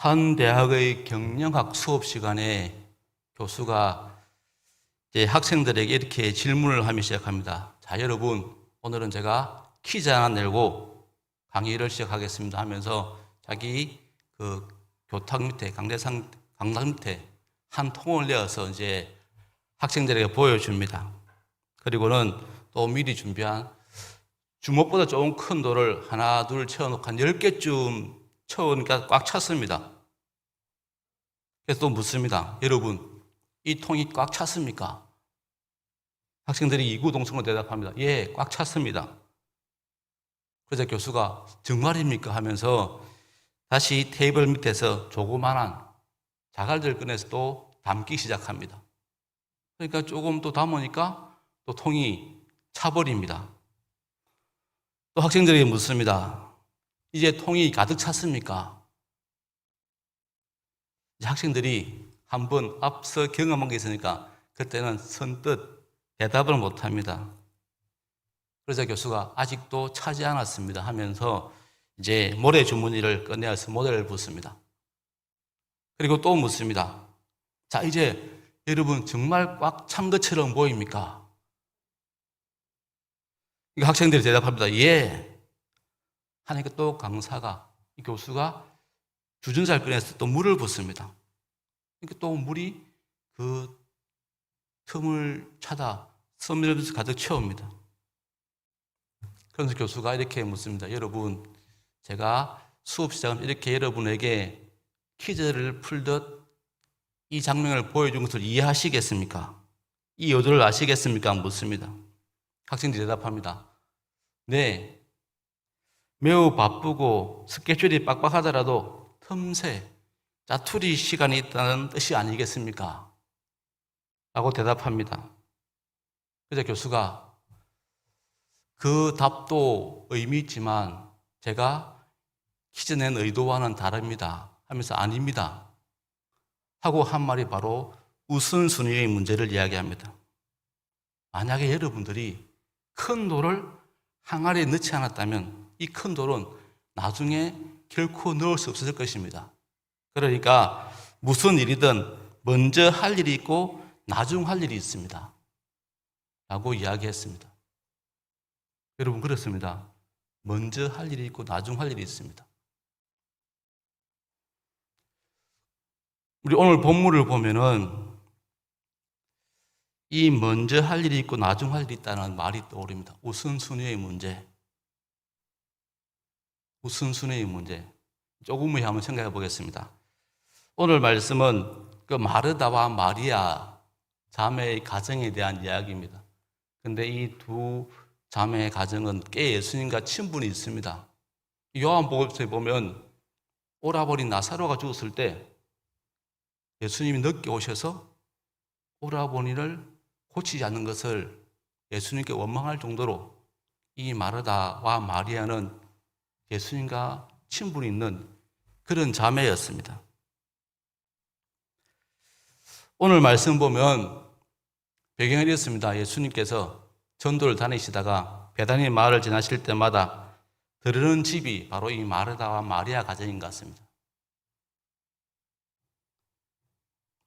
한 대학의 경영학 수업 시간에 교수가 이제 학생들에게 이렇게 질문을 하며 시작합니다. 자, 여러분, 오늘은 제가 퀴즈 하나 내고 강의를 시작하겠습니다 하면서 자기 그 교탁 밑에, 강대상, 강당 밑에 한 통을 내어서 이제 학생들에게 보여줍니다. 그리고는 또 미리 준비한 주먹보다 조금 큰 돌을 하나, 둘 채워놓고 한 10개쯤 채우니까 꽉 찼습니다. 그래서 또 묻습니다. 여러분, 이 통이 꽉 찼습니까? 학생들이 이구동성으로 대답합니다. 예, 꽉 찼습니다. 그래서 교수가 정말입니까? 하면서 다시 테이블 밑에서 조그만한 자갈들 꺼내서 또 담기 시작합니다. 그러니까 조금 또 담으니까 또 통이 차버립니다. 또 학생들에게 묻습니다. 이제 통이 가득 찼습니까? 학생들이 한번 앞서 경험한 게 있으니까 그때는 선뜻 대답을 못 합니다. 그래서 교수가 아직도 차지 않았습니다 하면서 이제 모래 주머니를 꺼내어서 모래를 붓습니다. 그리고 또 묻습니다. 자, 이제 여러분 정말 꽉 찬 것처럼 보입니까? 이 학생들이 대답합니다. 예. 하니까 또 강사가, 이 교수가 주전자를 꺼내서 또 물을 붓습니다. 그러니까 또 물이 그 틈을 차다 섬유를 가득 채웁니다. 그래서 교수가 이렇게 묻습니다. 여러분, 제가 수업 시작은 이렇게 여러분에게 퀴즈를 풀듯 이 장면을 보여준 것을 이해하시겠습니까? 이 의도를 아시겠습니까? 묻습니다. 학생들이 대답합니다. 네. 매우 바쁘고 스케줄이 빡빡하더라도 틈새 짜투리 시간이 있다는 뜻이 아니겠습니까? 라고 대답합니다. 그래서 교수가 그 답도 의미 있지만 제가 낸 의도와는 다릅니다. 하면서 아닙니다. 하고 한 말이 바로 우선순위의 문제를 이야기합니다. 만약에 여러분들이 큰 돌을 항아리에 넣지 않았다면 이 큰 돌은 나중에 결코 넣을 수 없을 것입니다. 그러니까 무슨 일이든 먼저 할 일이 있고 나중 할 일이 있습니다. 라고 이야기했습니다. 여러분 그렇습니다. 먼저 할 일이 있고 나중 할 일이 있습니다. 우리 오늘 본문을 보면은 이 먼저 할 일이 있고 나중 할 일이 있다는 말이 떠오릅니다. 우선순위의 문제. 우선순위의 문제. 조금 후 한번 생각해 보겠습니다. 오늘 말씀은 그 마르다와 마리아 자매의 가정에 대한 이야기입니다. 근데 이 두 자매의 가정은 꽤 예수님과 친분이 있습니다. 요한복음서에 보면 오라버니 나사로가 죽었을 때 예수님이 늦게 오셔서 오라버니를 고치지 않는 것을 예수님께 원망할 정도로 이 마르다와 마리아는 예수님과 친분이 있는 그런 자매였습니다. 오늘 말씀 보면 배경이 이렇습니다. 예수님께서 전도를 다니시다가 베다니 마을을 지나실 때마다 들으는 집이 바로 이 마르다와 마리아 가정인 것 같습니다.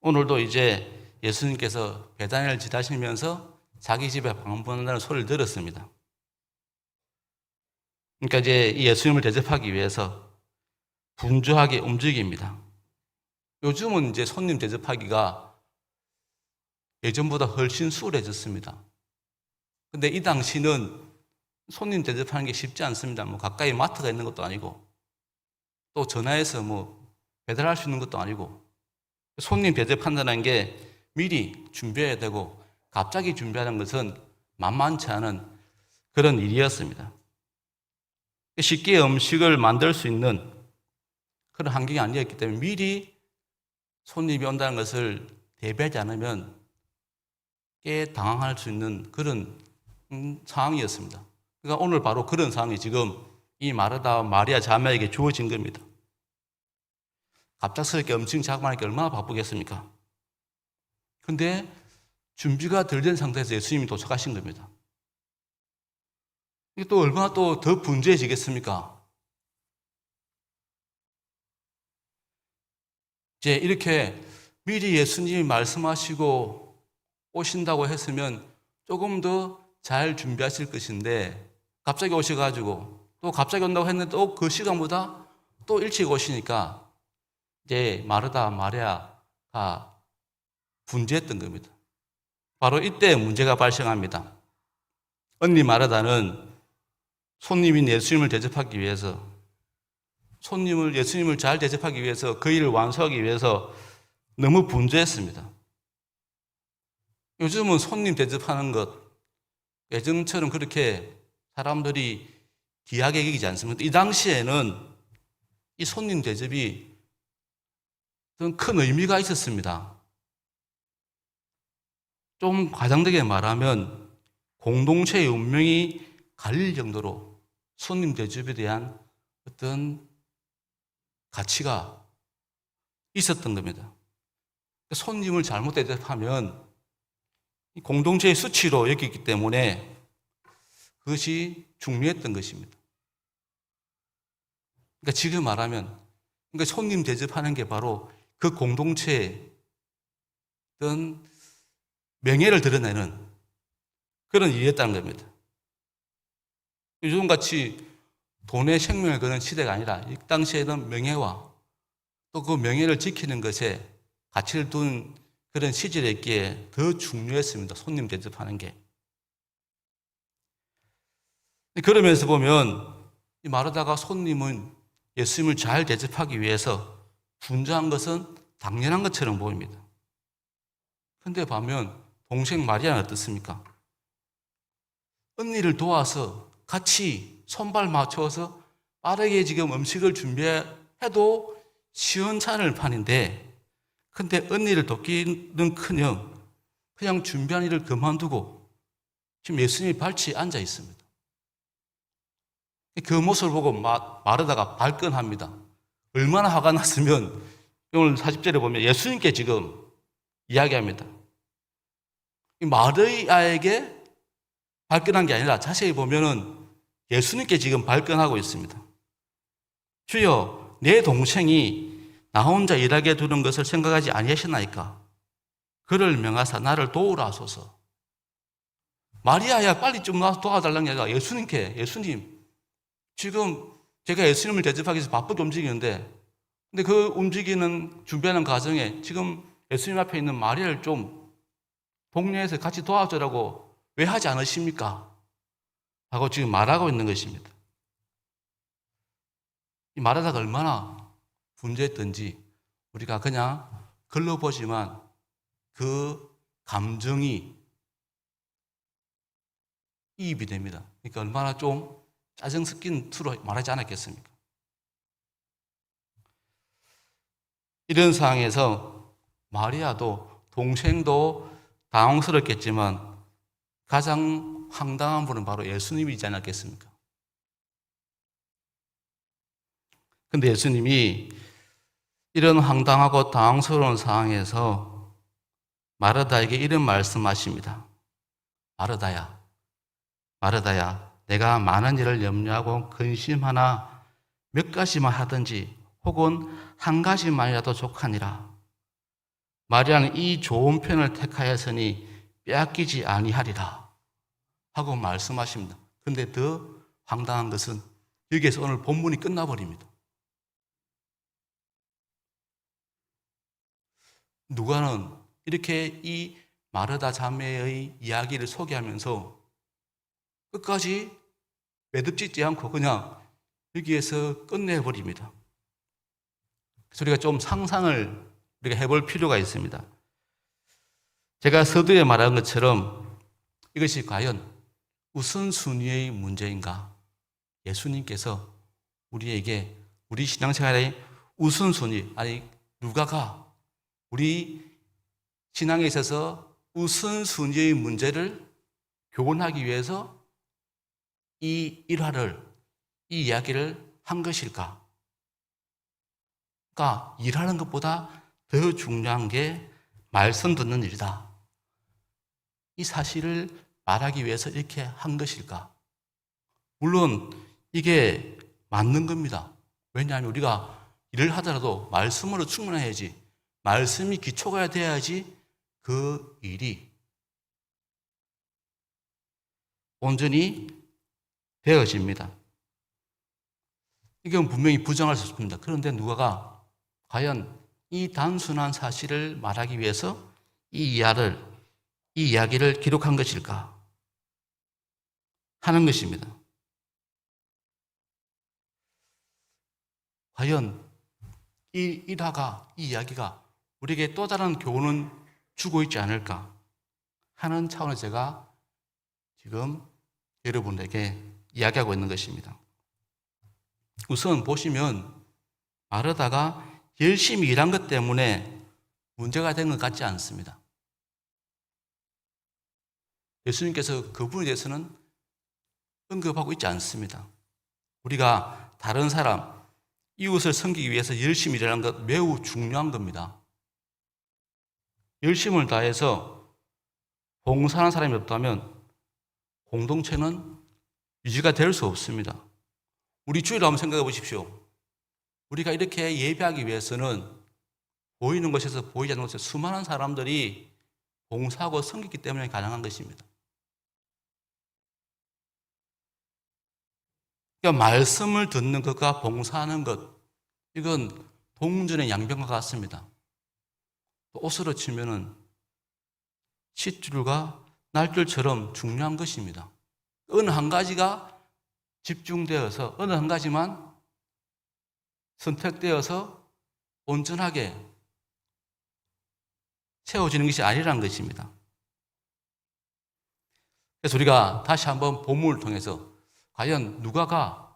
오늘도 이제 예수님께서 베다니를 지나시면서 자기 집에 방문한다는 소리를 들었습니다. 그러니까 이제 이 예수님을 대접하기 위해서 분주하게 움직입니다. 요즘은 이제 손님 대접하기가 예전보다 훨씬 수월해졌습니다. 근데 이 당시는 손님 대접하는 게 쉽지 않습니다. 뭐 가까이 마트가 있는 것도 아니고 또 전화해서 뭐 배달할 수 있는 것도 아니고 손님 대접한다는 게 미리 준비해야 되고 갑자기 준비하는 것은 만만치 않은 그런 일이었습니다. 쉽게 음식을 만들 수 있는 그런 환경이 아니었기 때문에 미리 손님이 온다는 것을 대비하지 않으면 꽤 당황할 수 있는 그런 음, 상황이었습니다. 그러니까 오늘 바로 그런 상황이 지금 이 마르다 마리아 자매에게 주어진 겁니다. 갑작스럽게 음식 작업하니까 얼마나 바쁘겠습니까? 근데 준비가 덜 된 상태에서 예수님이 도착하신 겁니다. 이게 또 얼마나 또 더 분주해지겠습니까? 이제 이렇게 미리 예수님이 말씀하시고 오신다고 했으면 조금 더 잘 준비하실 것인데 갑자기 오셔가지고 또 갑자기 온다고 했는데 또 그 시간보다 또 일찍 오시니까 이제 마르다 마리아가 분주했던 겁니다. 바로 이때 문제가 발생합니다. 언니 마르다는 손님인 예수님을 대접하기 위해서 손님을 예수님을 잘 대접하기 위해서 그 일을 완수하기 위해서 너무 분주했습니다. 요즘은 손님 대접하는 것 예전처럼 그렇게 사람들이 귀하게 여기지 않습니다. 이 당시에는 이 손님 대접이 큰 의미가 있었습니다. 좀 과장되게 말하면 공동체의 운명이 갈릴 정도로 손님 대접에 대한 어떤 가치가 있었던 겁니다. 손님을 잘못 대접하면 공동체의 수치로 여기기 때문에 그것이 중요했던 것입니다. 그러니까 지금 말하면 그러니까 손님 대접하는 게 바로 그 공동체의 어떤 명예를 드러내는 그런 일이었다는 겁니다. 요즘같이 돈의 생명을 거는 시대가 아니라 이 당시에는 명예와 또 그 명예를 지키는 것에 가치를 둔 그런 시절이었기에 더 중요했습니다. 손님 대접하는 게. 그러면서 보면 이 마르다가 손님은 예수님을 잘 대접하기 위해서 분주한 것은 당연한 것처럼 보입니다. 근데 보면 동생 마리아는 어떻습니까? 언니를 도와서 같이 손발 맞춰서 빠르게 지금 음식을 준비해도 시원찮을 판인데 근데 언니를 돕기는 커녕 그냥 준비한 일을 그만두고 지금 예수님이 발치에 앉아 있습니다. 그 모습을 보고 마르다가 발끈합니다. 얼마나 화가 났으면 오늘 40절에 보면 예수님께 지금 이야기합니다. 마르야에게 발끈한 게 아니라 자세히 보면은 예수님께 지금 발끈하고 있습니다. 주여, 내 동생이 나 혼자 일하게 두는 것을 생각하지 아니하시나이까? 그를 명하사 나를 도우라 하소서. 마리아야 빨리 좀 나와서 도와달라는 게 아니라 예수님께 예수님 지금 제가 예수님을 대접하기 위해서 바쁘게 움직이는데 근데 그 움직이는 준비하는 과정에 지금 예수님 앞에 있는 마리아를 좀 동료해서 같이 도와주라고 왜 하지 않으십니까? 하고 지금 말하고 있는 것입니다. 이 말하다가 얼마나 분주했던지 우리가 그냥 글러보지만 그 감정이 이입이 됩니다. 그러니까 얼마나 좀 짜증 섞인 투로 말하지 않았겠습니까? 이런 상황에서 마리아도 동생도 당황스럽겠지만 가장 황당한 분은 바로 예수님이지 않았겠습니까? 근데 예수님이 이런 황당하고 당황스러운 상황에서 마르다에게 이런 말씀하십니다. 마르다야, 마르다야, 내가 많은 일을 염려하고 근심하나 몇 가지만 하든지 혹은 한 가지만이라도 족하니라. 마리아는 이 좋은 편을 택하였으니 빼앗기지 아니하리라. 하고 말씀하십니다. 근데 더 황당한 것은 여기에서 오늘 본문이 끝나버립니다. 누가는 이렇게 이 마르다 자매의 이야기를 소개하면서 끝까지 매듭짓지 않고 그냥 여기에서 끝내버립니다. 그래서 우리가 좀 상상을 우리가 해볼 필요가 있습니다. 제가 서두에 말한 것처럼 이것이 과연 우선순위의 문제인가? 예수님께서 우리에게 우리 신앙생활의 우선순위, 아니, 누가가 우리 신앙에 있어서 우선순위의 문제를 교훈하기 위해서 이 일화를, 이 이야기를 한 것일까? 그러니까 일하는 것보다 더 중요한 게 말씀 듣는 일이다. 이 사실을 말하기 위해서 이렇게 한 것일까? 물론 이게 맞는 겁니다. 왜냐하면 우리가 일을 하더라도 말씀으로 충분해야지 말씀이 기초가 돼야지 그 일이 온전히 되어집니다. 이건 분명히 부정할 수 없습니다. 그런데 누가가 과연 이 단순한 사실을 말하기 위해서 이 이야를, 이 이야기를 기록한 것일까? 하는 것입니다. 과연 이 일화가, 이 이야기가 우리에게 또 다른 교훈은 주고 있지 않을까 하는 차원에서 제가 지금 여러분에게 이야기하고 있는 것입니다. 우선 보시면 마르다가 열심히 일한 것 때문에 문제가 된 것 같지 않습니다. 예수님께서 그분에 대해서는 언급하고 있지 않습니다. 우리가 다른 사람, 이웃을 섬기기 위해서 열심히 일하는 것 매우 중요한 겁니다. 열심을 다해서 봉사하는 사람이 없다면 공동체는 유지가 될 수 없습니다. 우리 주일 한번 생각해 보십시오. 우리가 이렇게 예배하기 위해서는 보이는 것에서 보이지 않는 곳에 수많은 사람들이 봉사하고 섬기기 때문에 가능한 것입니다. 그러니까 말씀을 듣는 것과 봉사하는 것, 이건 동전의 양변과 같습니다. 옷으로 치면은 싯줄과 날줄처럼 중요한 것입니다. 어느 한 가지가 집중되어서 어느 한 가지만 선택되어서 온전하게 세워지는 것이 아니라는 것입니다. 그래서 우리가 다시 한번 본문을 통해서 과연 누가가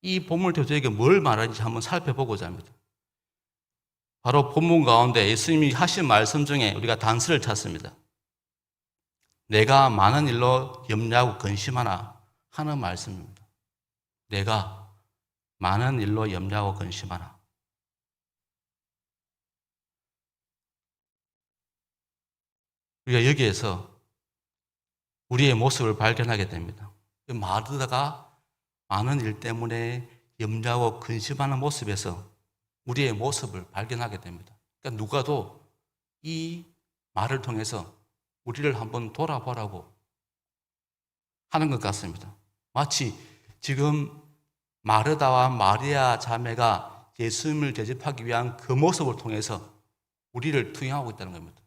이 본문 대표에게 뭘 말하는지 한번 살펴보고자 합니다. 바로 본문 가운데 예수님이 하신 말씀 중에 우리가 단서를 찾습니다. 내가 많은 일로 염려하고 근심하나 하는 말씀입니다. 내가 많은 일로 염려하고 근심하나. 우리가 여기에서 우리의 모습을 발견하게 됩니다. 마르다가 많은 일 때문에 염려하고 근심하는 모습에서 우리의 모습을 발견하게 됩니다. 그러니까 누가도 이 말을 통해서 우리를 한번 돌아보라고 하는 것 같습니다. 마치 지금 마르다와 마리아 자매가 예수님을 대접하기 위한 그 모습을 통해서 우리를 투영하고 있다는 겁니다.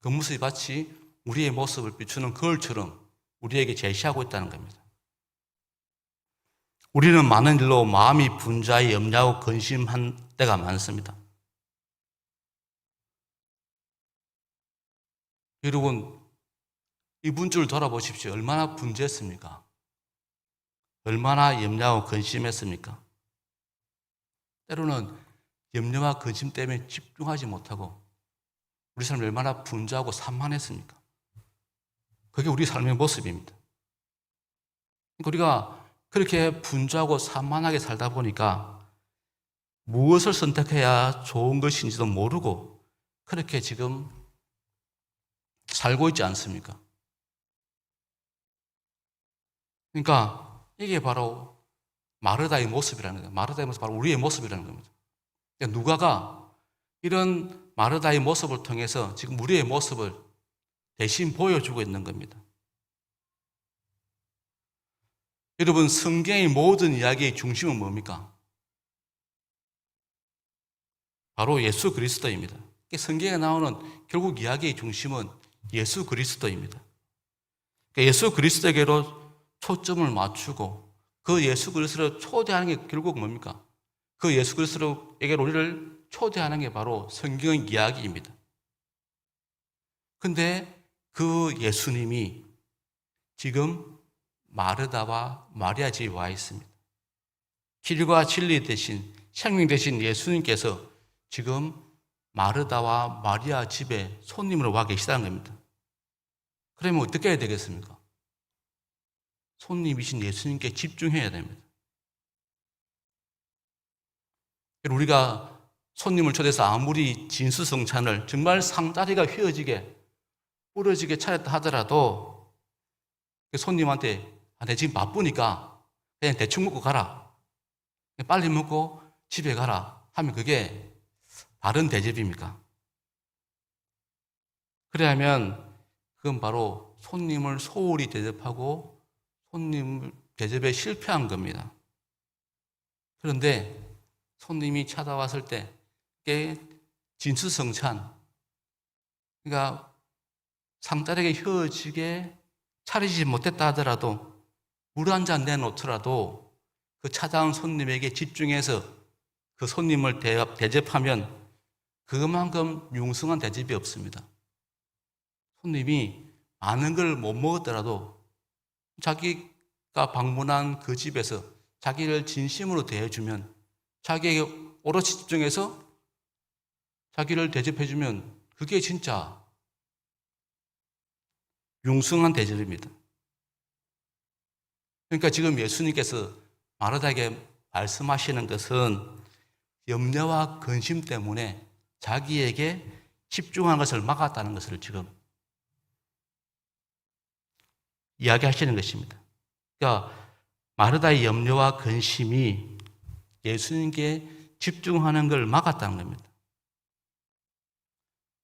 그 모습이 마치 우리의 모습을 비추는 거울처럼 우리에게 제시하고 있다는 겁니다. 우리는 많은 일로 마음이 분자해 염려하고 근심한 때가 많습니다. 여러분, 이분 줄 돌아보십시오. 얼마나 분주했습니까? 얼마나 염려하고 근심했습니까? 때로는 염려와 근심 때문에 집중하지 못하고 우리 삶이 얼마나 분주하고 산만했습니까? 그게 우리 삶의 모습입니다. 그러니까 우리가 그렇게 분주하고 산만하게 살다 보니까 무엇을 선택해야 좋은 것인지도 모르고 그렇게 지금 살고 있지 않습니까? 그러니까 이게 바로 마르다의 모습이라는 거예요. 마르다의 모습, 바로 우리의 모습이라는 겁니다. 그러니까 누가가 이런 마르다의 모습을 통해서 지금 우리의 모습을 대신 보여주고 있는 겁니다. 여러분, 성경의 모든 이야기의 중심은 뭡니까? 바로 예수 그리스도입니다. 성경에 나오는 결국 이야기의 중심은 예수 그리스도입니다. 그러니까 예수 그리스도에게로 초점을 맞추고 그 예수 그리스도를 초대하는 게 결국 뭡니까? 그 예수 그리스도에게 우리를 초대하는 게 바로 성경의 이야기입니다. 근데 그 예수님이 지금 마르다와 마리아 집에 와 있습니다. 길과 진리 대신 생명 대신 예수님께서 지금 마르다와 마리아 집에 손님으로 와 계시다는 겁니다. 그러면 어떻게 해야 되겠습니까? 손님이신 예수님께 집중해야 됩니다. 우리가 손님을 초대해서 아무리 진수성찬을 정말 상다리가 휘어지게 부러지게 차렸다 하더라도 그 손님한테 아, 내 지금 바쁘니까 그냥 대충 먹고 가라. 빨리 먹고 집에 가라 하면 그게 바른 대접입니까? 그래야면 그건 바로 손님을 소홀히 대접하고 손님 대접에 실패한 겁니다. 그런데 손님이 찾아왔을 때 진수성찬 그러니까 상다리게 휘어지게 차리지 못했다 하더라도 물 한 잔 내놓더라도 그 찾아온 손님에게 집중해서 그 손님을 대- 대접하면 그만큼 융성한 대접이 없습니다. 손님이 많은 걸 못 먹었더라도 자기가 방문한 그 집에서 자기를 진심으로 대해주면 자기에게 오롯이 집중해서 자기를 대접해주면 그게 진짜 융성한 대접입니다. 그러니까 지금 예수님께서 마르다에게 말씀하시는 것은 염려와 근심 때문에 자기에게 집중한 것을 막았다는 것을 지금 이야기하시는 것입니다. 그러니까 마르다의 염려와 근심이 예수님께 집중하는 걸 막았다는 겁니다.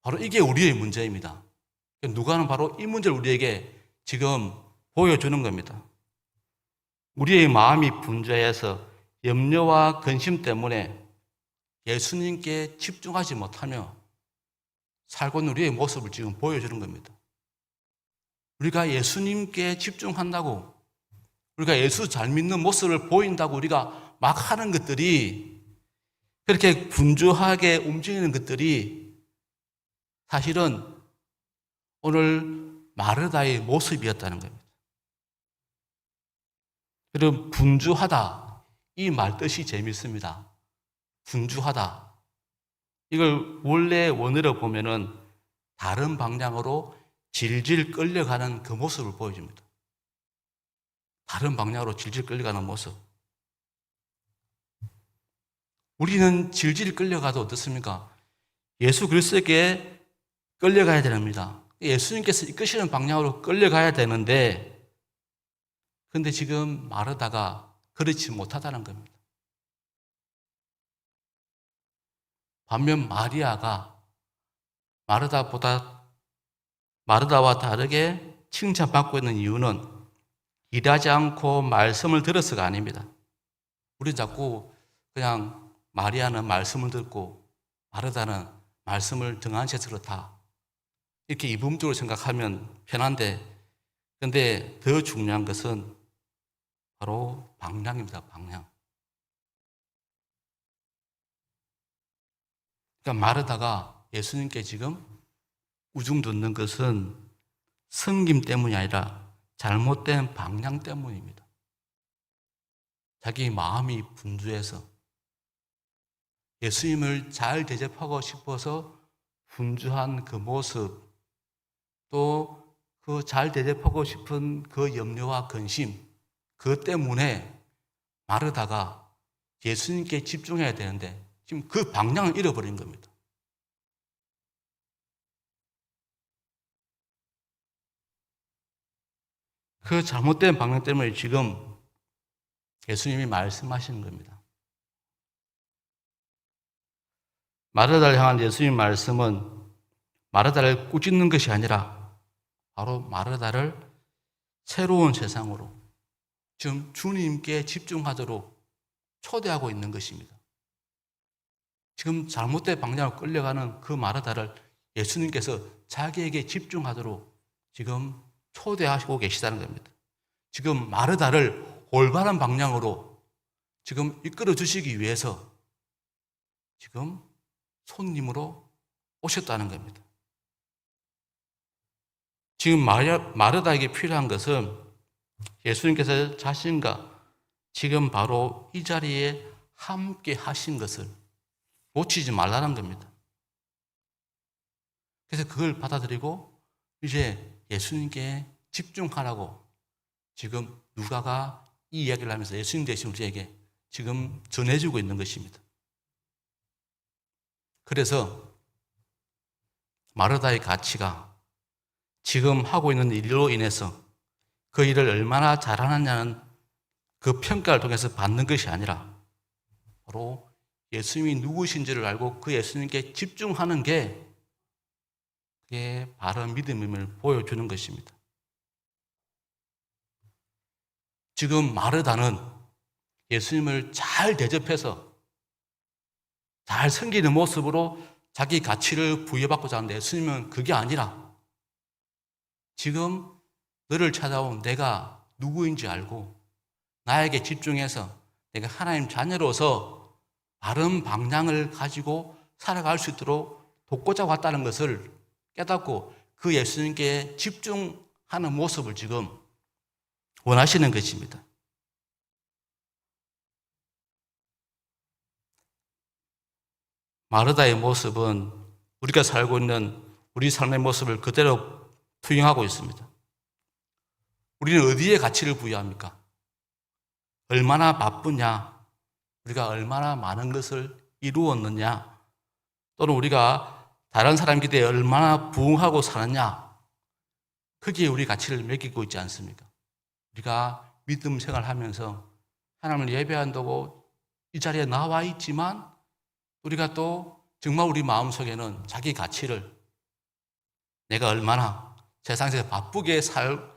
바로 이게 우리의 문제입니다. 누가는 바로 이 문제를 우리에게 지금 보여주는 겁니다. 우리의 마음이 분주해서 염려와 근심 때문에 예수님께 집중하지 못하며 살고 있는 우리의 모습을 지금 보여주는 겁니다. 우리가 예수님께 집중한다고 우리가 예수 잘 믿는 모습을 보인다고 우리가 막 하는 것들이 그렇게 분주하게 움직이는 것들이 사실은 오늘 마르다의 모습이었다는 겁니다. 여러분, 분주하다. 이 말 뜻이 재밌습니다. 분주하다. 이걸 원래 원어로 보면은 다른 방향으로 질질 끌려가는 그 모습을 보여줍니다. 다른 방향으로 질질 끌려가는 모습. 우리는 질질 끌려가도 어떻습니까? 예수 그리스도께 끌려가야 됩니다. 예수님께서 이끄시는 방향으로 끌려가야 되는데, 근데 지금 마르다가 그렇지 못하다는 겁니다. 반면 마리아가 마르다보다 마르다와 다르게 칭찬받고 있는 이유는 일하지 않고 말씀을 들어서가 아닙니다. 우리 자꾸 그냥 마리아는 말씀을 듣고 마르다는 말씀을 등한 채 들었다. 이렇게 이분적으로 생각하면 편한데, 근데 더 중요한 것은 바로 방향입니다, 방향. 그러니까 마르다가 예수님께 지금 우중 듣는 것은 성김 때문이 아니라 잘못된 방향 때문입니다. 자기 마음이 분주해서 예수님을 잘 대접하고 싶어서 분주한 그 모습, 또 그 잘 대접하고 싶은 그 염려와 근심, 그 때문에 마르다가 예수님께 집중해야 되는데 지금 그 방향을 잃어버린 겁니다. 그 잘못된 방향 때문에 지금 예수님이 말씀하시는 겁니다. 마르다를 향한 예수님 말씀은 마르다를 꾸짖는 것이 아니라 바로 마르다를 새로운 세상으로 지금 주님께 집중하도록 초대하고 있는 것입니다. 지금 잘못된 방향으로 끌려가는 그 마르다를 예수님께서 자기에게 집중하도록 지금 초대하시고 계시다는 겁니다. 지금 마르다를 올바른 방향으로 지금 이끌어 주시기 위해서 지금 손님으로 오셨다는 겁니다. 지금 마르다에게 필요한 것은 예수님께서 자신과 지금 바로 이 자리에 함께 하신 것을 놓치지 말라는 겁니다. 그래서 그걸 받아들이고 이제 예수님께 집중하라고 지금 누가가 이 이야기를 하면서 예수님 대신 우리에게 지금 전해주고 있는 것입니다. 그래서 마르다의 가치가 지금 하고 있는 일로 인해서 그 일을 얼마나 잘하느냐는 그 평가를 통해서 받는 것이 아니라 바로 예수님이 누구신지를 알고 그 예수님께 집중하는 게 그게 바른 믿음임을 보여주는 것입니다. 지금 마르다는 예수님을 잘 대접해서 잘 섬기는 모습으로 자기 가치를 부여받고자 하는데 예수님은 그게 아니라 지금 너를 찾아온 내가 누구인지 알고 나에게 집중해서 내가 하나님 자녀로서 바른 방향을 가지고 살아갈 수 있도록 돕고자 왔다는 것을 깨닫고 그 예수님께 집중하는 모습을 지금 원하시는 것입니다. 마르다의 모습은 우리가 살고 있는 우리 삶의 모습을 그대로 투영하고 있습니다. 우리는 어디에 가치를 부여합니까? 얼마나 바쁘냐? 우리가 얼마나 많은 것을 이루었느냐? 또는 우리가 다른 사람 기대에 얼마나 부응하고 사느냐? 크게 우리 가치를 매기고 있지 않습니까? 우리가 믿음 생활하면서 하나님을 예배한다고 이 자리에 나와 있지만 우리가 또 정말 우리 마음속에는 자기 가치를 내가 얼마나 세상에서 바쁘게 살,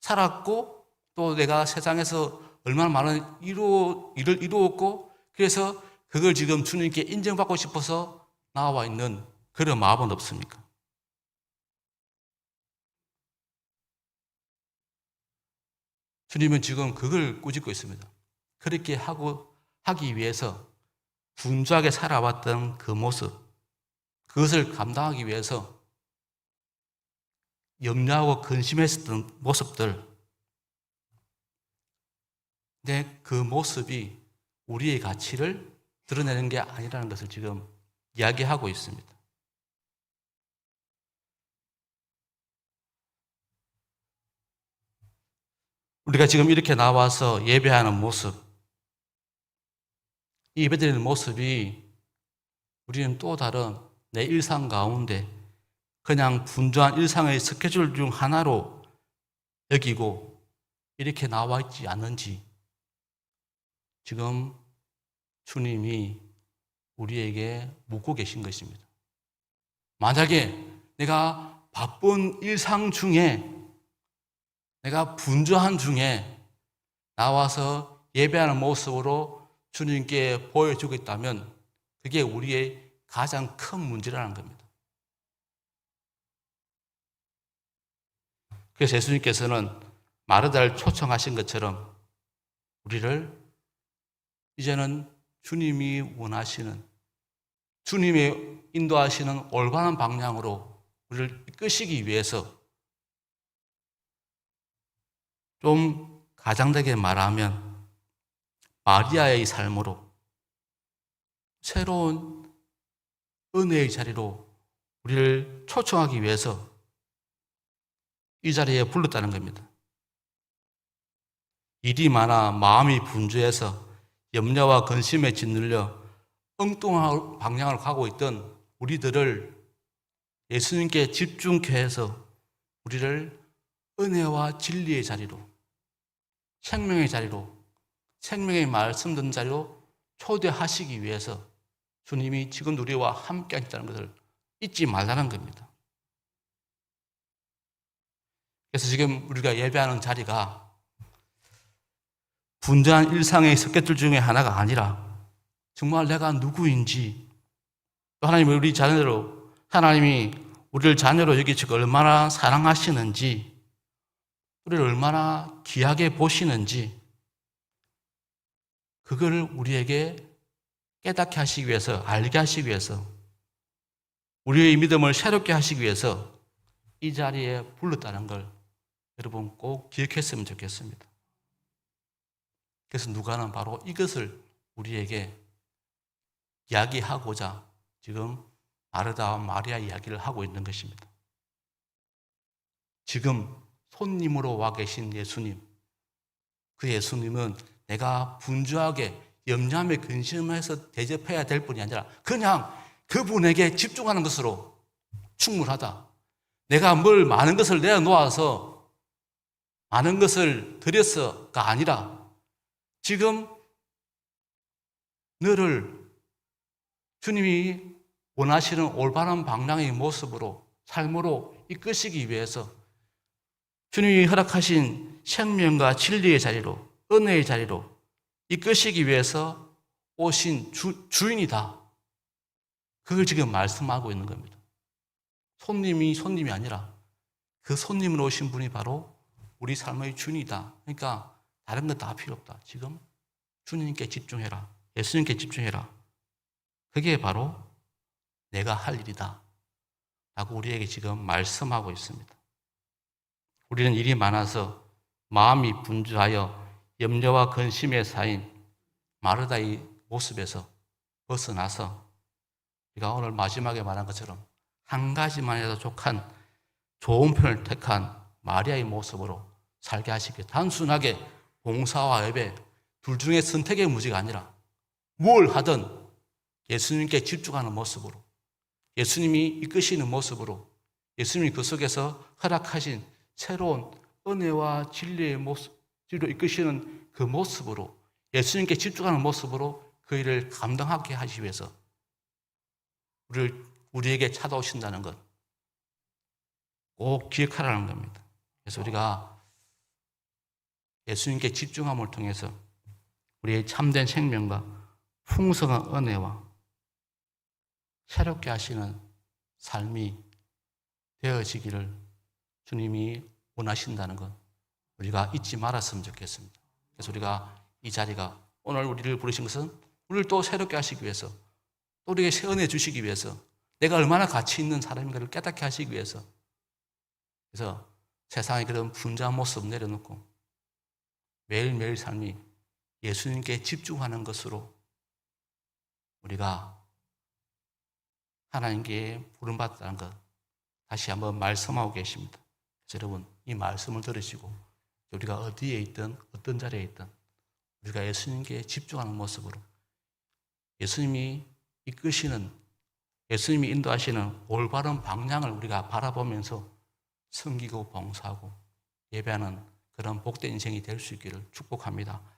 살았고 또 내가 세상에서 얼마나 많은 이루, 일을 이루었고 그래서 그걸 지금 주님께 인정받고 싶어서 나와 있는 그런 마음은 없습니까? 주님은 지금 그걸 꾸짖고 있습니다. 그렇게 하고 하기 위해서 분주하게 살아왔던 그 모습, 그것을 감당하기 위해서 염려하고 근심했었던 모습들, 근데 그 모습이 우리의 가치를 드러내는 게 아니라는 것을 지금 이야기하고 있습니다. 우리가 지금 이렇게 나와서 예배하는 모습, 이 예배드리는 모습이 우리는 또 다른 내 일상 가운데 그냥 분주한 일상의 스케줄 중 하나로 여기고 이렇게 나와 있지 않는지 지금 주님이 우리에게 묻고 계신 것입니다. 만약에 내가 바쁜 일상 중에 내가 분주한 중에 나와서 예배하는 모습으로 주님께 보여주고 있다면 그게 우리의 가장 큰 문제라는 겁니다. 그래서 예수님께서는 마르다를 초청하신 것처럼 우리를 이제는 주님이 원하시는 주님의 인도하시는 올바른 방향으로 우리를 이끄시기 위해서 좀 가장되게 말하면 마리아의 삶으로 새로운 은혜의 자리로 우리를 초청하기 위해서 이 자리에 불렀다는 겁니다. 일이 많아 마음이 분주해서 염려와 근심에 짓눌려 엉뚱한 방향을 가고 있던 우리들을 예수님께 집중케 해서 우리를 은혜와 진리의 자리로 생명의 자리로 생명의 말씀 듣는 자리로 초대하시기 위해서 주님이 지금 우리와 함께 하셨다는 것을 잊지 말라는 겁니다. 그래서 지금 우리가 예배하는 자리가 분주한 일상의 스케줄 중에 하나가 아니라 정말 내가 누구인지 또 하나님이 우리 자녀로 하나님이 우리를 자녀로 여기시고 얼마나 사랑하시는지 우리를 얼마나 귀하게 보시는지 그걸 우리에게 깨닫게 하시기 위해서 알게 하시기 위해서 우리의 믿음을 새롭게 하시기 위해서 이 자리에 불렀다는 걸 여러분 꼭 기억했으면 좋겠습니다. 그래서 누가는 바로 이것을 우리에게 이야기하고자 지금 마르다와 마리아 이야기를 하고 있는 것입니다. 지금 손님으로 와 계신 예수님, 그 예수님은 내가 분주하게 염려함에 근심해서 대접해야 될 뿐이 아니라 그냥 그분에게 집중하는 것으로 충분하다. 내가 뭘 많은 것을 내어놓아서 많은 것을 드려서가 아니라 지금 너를 주님이 원하시는 올바른 방향의 모습으로 삶으로 이끄시기 위해서 주님이 허락하신 생명과 진리의 자리로 은혜의 자리로 이끄시기 위해서 오신 주, 주인이다. 그걸 지금 말씀하고 있는 겁니다. 손님이 손님이 아니라 그 손님으로 오신 분이 바로 우리 삶의 주인이다. 그러니까 다른 거다 필요 없다. 지금 주님께 집중해라. 예수님께 집중해라. 그게 바로 내가 할 일이다. 라고 우리에게 지금 말씀하고 있습니다. 우리는 일이 많아서 마음이 분주하여 염려와 근심에 쌓인 마르다의 모습에서 벗어나서 우리가 오늘 마지막에 말한 것처럼 한 가지만 해도 족한 좋은 편을 택한 마리아의 모습으로 살게 하시기 단순하게 봉사와 예배 둘 중에 선택의 무지가 아니라 뭘 하든 예수님께 집중하는 모습으로 예수님이 이끄시는 모습으로 예수님이 그 속에서 허락하신 새로운 은혜와 진리의 모습, 진리로 이끄시는 그 모습으로 예수님께 집중하는 모습으로 그 일을 감당하게 하시기 위해서 우리를, 우리에게 찾아오신다는 것 꼭 기억하라는 겁니다. 그래서 우리가 예수님께 집중함을 통해서 우리의 참된 생명과 풍성한 은혜와 새롭게 하시는 삶이 되어지기를 주님이 원하신다는 것 우리가 잊지 말았으면 좋겠습니다. 그래서 우리가 이 자리가 오늘 우리를 부르신 것은 우리를 또 새롭게 하시기 위해서 또 우리에게 새 은혜 주시기 위해서 내가 얼마나 가치 있는 사람인가를 깨닫게 하시기 위해서 그래서 세상의 그런 분주한 모습 내려놓고 매일매일 삶이 예수님께 집중하는 것으로 우리가 하나님께 부름받았다는 것 다시 한번 말씀하고 계십니다. 여러분 이 말씀을 들으시고 우리가 어디에 있든 어떤 자리에 있든 우리가 예수님께 집중하는 모습으로 예수님이 이끄시는 예수님이 인도하시는 올바른 방향을 우리가 바라보면서 섬기고 봉사하고 예배하는 그런 복된 인생이 될 수 있기를 축복합니다.